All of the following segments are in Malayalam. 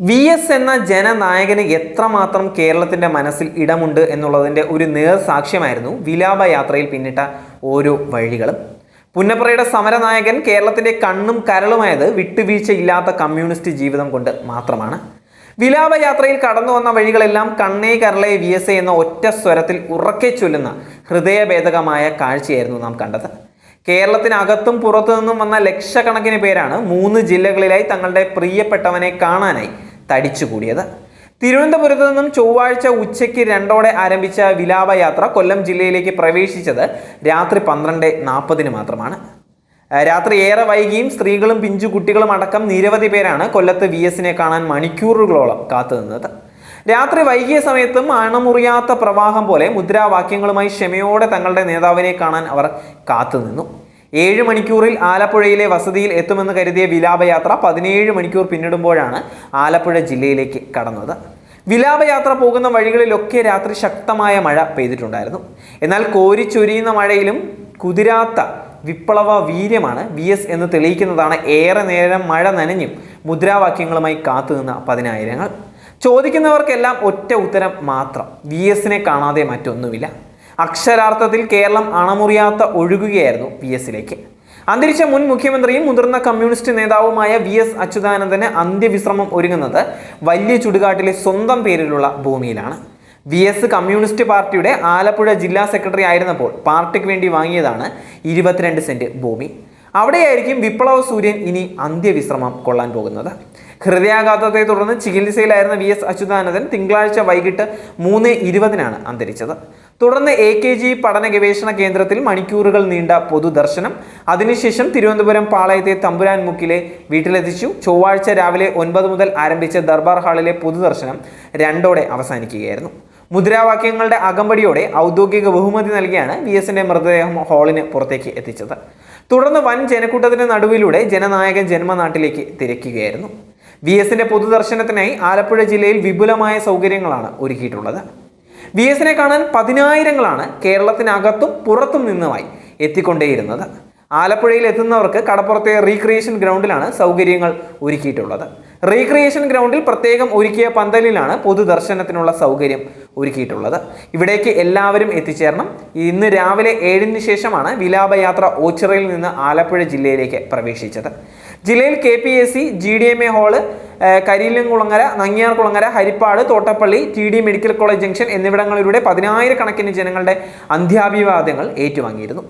വി എസ് എന്ന ജനനായകന് എത്രമാത്രം കേരളത്തിന്റെ മനസ്സിൽ ഇടമുണ്ട് എന്നുള്ളതിന്റെ ഒരു നേർസാക്ഷ്യമായിരുന്നു സാക്ഷ്യമായിരുന്നു വിലാപ പിന്നിട്ട ഓരോ വഴികളും. പുന്നപ്രയുടെ സമരനായകൻ കേരളത്തിന്റെ കണ്ണും കരളുമായത് വിട്ടുവീഴ്ചയില്ലാത്ത കമ്മ്യൂണിസ്റ്റ് ജീവിതം കൊണ്ട് മാത്രമാണ്. വിലാപയാത്രയിൽ കടന്നു വന്ന വഴികളെല്ലാം കണ്ണേ കരളെ വി എന്ന ഒറ്റ സ്വരത്തിൽ ഉറക്കെ ചൊല്ലുന്ന ഹൃദയഭേദകമായ കാഴ്ചയായിരുന്നു നാം കണ്ടത്. കേരളത്തിനകത്തും പുറത്തു നിന്നും വന്ന ലക്ഷക്കണക്കിന് പേരാണ് മൂന്ന് ജില്ലകളിലായി തങ്ങളുടെ പ്രിയപ്പെട്ടവനെ കാണാനായി തടിച്ചുകൂടിയത്. തിരുവനന്തപുരത്ത് നിന്നും ചൊവ്വാഴ്ച ഉച്ചയ്ക്ക് രണ്ടോടെ ആരംഭിച്ച വിലാപയാത്ര കൊല്ലം ജില്ലയിലേക്ക് പ്രവേശിച്ചത് രാത്രി പന്ത്രണ്ട് നാൽപ്പതിന് മാത്രമാണ്. രാത്രി ഏറെ വൈകിയും സ്ത്രീകളും പിഞ്ചു കുട്ടികളും അടക്കം നിരവധി പേരാണ് കൊല്ലത്ത് വി എസിനെ കാണാൻ മണിക്കൂറുകളോളം കാത്തുനിന്നത്. രാത്രി വൈകിയ സമയത്തും അണമുറിയാത്ത പ്രവാഹം പോലെ മുദ്രാവാക്യങ്ങളുമായി ക്ഷമയോടെ തങ്ങളുടെ നേതാവിനെ കാണാൻ അവർ കാത്തുനിന്നു. ഏഴ് മണിക്കൂറിൽ ആലപ്പുഴയിലെ വസതിയിൽ എത്തുമെന്ന് കരുതിയ വിലാപയാത്ര പതിനേഴ് മണിക്കൂർ പിന്നിടുമ്പോഴാണ് ആലപ്പുഴ ജില്ലയിലേക്ക് കടന്നത്. വിലാപയാത്ര പോകുന്ന വഴികളിലൊക്കെ രാത്രി ശക്തമായ മഴ പെയ്തിട്ടുണ്ടായിരുന്നു. എന്നാൽ കോരിച്ചൊരിയുന്ന മഴയിലും കുതിരാത്ത വിപ്ലവ വീര്യമാണ് വി എസ് എന്ന് തെളിയിക്കുന്നതാണ്. ഏറെ നേരം മഴ നനഞ്ഞും മുദ്രാവാക്യങ്ങളുമായി കാത്തുനിന്ന പതിനായിരങ്ങൾ. ചോദിക്കുന്നവർക്കെല്ലാം ഒറ്റ ഉത്തരം മാത്രം. വി എസിനെ കാണാതെ മറ്റൊന്നുമില്ല. അക്ഷരാർത്ഥത്തിൽ കേരളം അണമുറിയാത്ത ഒഴുകുകയായിരുന്നു വി എസിലേക്ക് അന്തരിച്ച മുൻ മുഖ്യമന്ത്രിയും മുതിർന്ന കമ്മ്യൂണിസ്റ്റ് നേതാവുമായ വി എസ് അച്യുതാനന്ദന് അന്ത്യവിശ്രമം ഒരുങ്ങുന്നത് വലിയ ചുടുകാട്ടിലെ സ്വന്തം പേരിലുള്ള ഭൂമിയിലാണ്. വി എസ് കമ്മ്യൂണിസ്റ്റ് പാർട്ടിയുടെ ആലപ്പുഴ ജില്ലാ സെക്രട്ടറി ആയിരുന്നപ്പോൾ പാർട്ടിക്ക് വേണ്ടി വാങ്ങിയതാണ് ഇരുപത്തിരണ്ട് സെന്റ് ഭൂമി. അവിടെയായിരിക്കും വിപ്ലവ സൂര്യൻ ഇനി അന്ത്യവിശ്രമം കൊള്ളാൻ പോകുന്നത്. ഹൃദയാഘാതത്തെ തുടർന്ന് ചികിത്സയിലായിരുന്ന വി എസ് അച്യുതാനന്ദൻ തിങ്കളാഴ്ച വൈകിട്ട് മൂന്ന് ഇരുപതിനാണ് അന്തരിച്ചത്. തുടർന്ന് എ കെ ജി പഠന ഗവേഷണ കേന്ദ്രത്തിൽ മണിക്കൂറുകൾ നീണ്ട പൊതുദർശനം. അതിനുശേഷം തിരുവനന്തപുരം പാളയത്തെ തമ്പുരാൻ മുക്കിലെ വീട്ടിലെത്തിച്ചു. ചൊവ്വാഴ്ച രാവിലെ ഒൻപത് മുതൽ ആരംഭിച്ച ദർബാർ ഹാളിലെ പൊതുദർശനം രണ്ടോടെ അവസാനിക്കുകയായിരുന്നു. മുദ്രാവാക്യങ്ങളുടെ അകമ്പടിയോടെ ഔദ്യോഗിക ബഹുമതി നൽകിയാണ് വി എസിന്റെ മൃതദേഹം ഹാളിന് പുറത്തേക്ക് എത്തിച്ചത്. തുടർന്ന് വൻ ജനക്കൂട്ടത്തിന്റെ നടുവിലൂടെ ജനനായകൻ ജന്മനാട്ടിലേക്ക് തിരക്കുകയായിരുന്നു. വി എസിന്റെ പൊതുദർശനത്തിനായി ആലപ്പുഴ ജില്ലയിൽ വിപുലമായ സൗകര്യങ്ങളാണ് ഒരുക്കിയിട്ടുള്ളത്. വി എസിനെ കാണാൻ പതിനായിരങ്ങളാണ് കേരളത്തിനകത്തും പുറത്തും നിന്നുമായി എത്തിക്കൊണ്ടേയിരുന്നത്. ആലപ്പുഴയിൽ എത്തുന്നവർക്ക് കടപ്പുറത്തെ റീക്രിയേഷൻ ഗ്രൗണ്ടിലാണ് സൗകര്യങ്ങൾ ഒരുക്കിയിട്ടുള്ളത്. റീക്രിയേഷൻ ഗ്രൗണ്ടിൽ പ്രത്യേകം ഒരുക്കിയ പന്തലിലാണ് പൊതുദർശനത്തിനുള്ള സൗകര്യം ഒരുക്കിയിട്ടുള്ളത്. ഇവിടേക്ക് എല്ലാവരും എത്തിച്ചേരണം. ഇന്ന് രാവിലെ ഏഴിന് ശേഷമാണ് വിലാപയാത്ര ഓച്ചിറയിൽ നിന്ന് ആലപ്പുഴ ജില്ലയിലേക്ക് പ്രവേശിച്ചത്. ജില്ലയിൽ K P S C G D M A hall Kariyilamkulangara Nangiyarkulangara Haripad Thottappally T D medical college junction എന്നിവിടങ്ങളിലൂടെ പതിനായിരക്കണക്കിന് ജനങ്ങളുടെ അന്ത്യാഭിവാദ്യങ്ങൾ ഏറ്റുവാങ്ങിയിരുന്നു.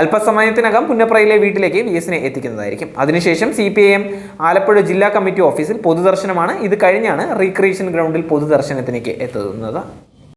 അല്പസമയത്തിനകം പുന്നപ്രയിലെ വീട്ടിലേക്ക് വി എസിനെ എത്തിക്കുന്നതായിരിക്കും. അതിനുശേഷം C P I M Alappuzha ജില്ലാ കമ്മിറ്റി ഓഫീസിൽ പൊതുദർശനമാണ്. ഇത് കഴിഞ്ഞാണ് റീക്രിയേഷൻ ഗ്രൗണ്ടിൽ പൊതുദർശനത്തിലേക്ക് എത്തുന്നത്.